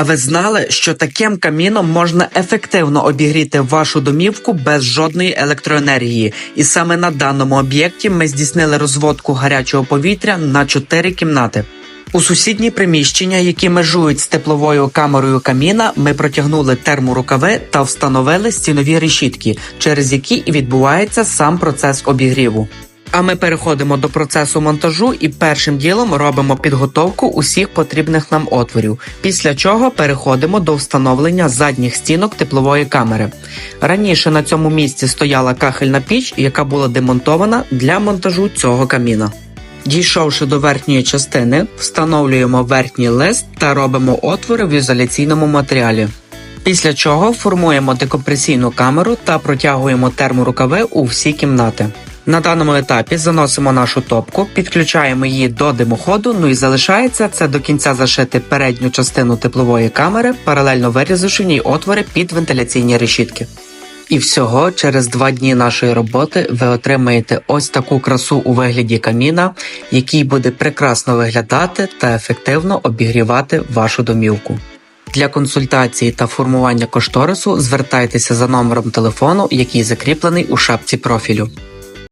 А ви знали, що таким каміном можна ефективно обігріти вашу домівку без жодної електроенергії? І саме на даному об'єкті ми здійснили розводку гарячого повітря на 4 кімнати. У сусідні приміщення, які межують з тепловою камерою каміна, ми протягнули терморукави та встановили стінові решітки, через які і відбувається сам процес обігріву. А ми переходимо до процесу монтажу і першим ділом робимо підготовку усіх потрібних нам отворів. Після чого переходимо до встановлення задніх стінок теплової камери. Раніше на цьому місці стояла кахельна піч, яка була демонтована для монтажу цього каміна. Дійшовши до верхньої частини, встановлюємо верхній лист та робимо отвори в ізоляційному матеріалі. Після чого формуємо декомпресійну камеру та протягуємо терморукави у всі кімнати. На даному етапі заносимо нашу топку, підключаємо її до димоходу. Ну і залишається це до кінця зашити передню частину теплової камери, паралельно вирізавши в ній отвори під вентиляційні решітки. І всього через два дні нашої роботи ви отримаєте ось таку красу у вигляді каміна, який буде прекрасно виглядати та ефективно обігрівати вашу домівку. Для консультації та формування кошторису звертайтеся за номером телефону, який закріплений у шапці профілю.